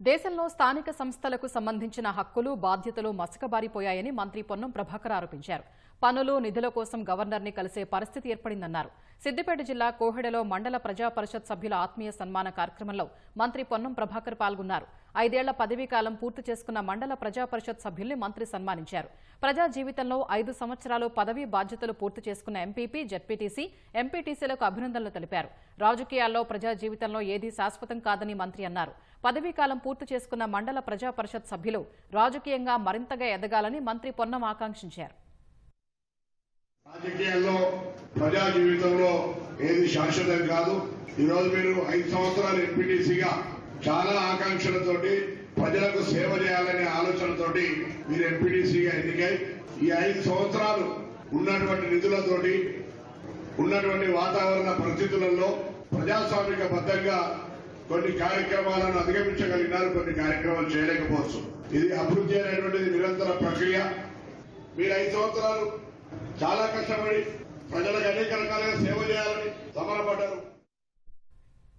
దేశంలో స్థానిక సంస్థలకు సంబంధించిన హక్కులు బాధ్యతలు మసకబారిపోయాయని మంత్రి పొన్నం ప్రభాకర్ ఆరోపించారు. పనులు నిధుల కోసం గవర్నర్ని కలిసే పరిస్థితి ఏర్పడిందన్నారు. సిద్దిపేట జిల్లా కోహెడలో మండల ప్రజా పరిషత్ సభ్యుల ఆత్మీయ సన్మాన కార్యక్రమంలో మంత్రి పొన్నం ప్రభాకర్ పాల్గొన్నారు. ఐదేళ్ళ పదవీ కాలం పూర్తి చేసుకున్న మండల ప్రజా పరిషత్ సభ్యుల్ని మంత్రి సన్మానించారు. ప్రజా జీవితంలో ఐదు సంవత్సరాలు పదవీ బాధ్యతలు పూర్తి చేసుకున్న ఎంపీపీ జడ్పీటీసీ ఎంపీటీసీలకు అభినందనలు తెలిపారు. రాజకీయాల్లో ప్రజా జీవితంలో ఏదీ శాశ్వతం కాదని మంత్రి అన్నారు. పదవీకాలం పూర్తి చేసుకున్న మండల ప్రజా పరిషత్ సభ్యులు రాజకీయంగా మరింతగా ఎదగాలని మంత్రి పొన్నం ఆకాంక్షించారు. రాజకీయాల్లో ప్రజా జీవితంలో ఏది శాశ్వతం కాదు. ఈ రోజు మీరు ఐదు సంవత్సరాలు ఎంపీటీసీగా చాలా ఆకాంక్షలతోటి ప్రజలకు సేవ చేయాలనే ఆలోచనతోటి మీరు ఎంపీటీసీగా ఎన్నికై ఈ ఐదు సంవత్సరాలు ఉన్నటువంటి నిధులతోటి ఉన్నటువంటి వాతావరణ పరిస్థితులలో ప్రజాస్వామిక బద్దంగా కొన్ని కార్యక్రమాలను అధిగమించగలిగినారు కొన్ని కార్యక్రమాలు చేయలేకపోవచ్చు. ఇది అభివృద్ధి అనేటువంటిది నిరంతర ప్రక్రియ. మీరు ఐదు సంవత్సరాలు చాలా కష్టపడి ప్రజలకు అనేక రకాలుగా సేవ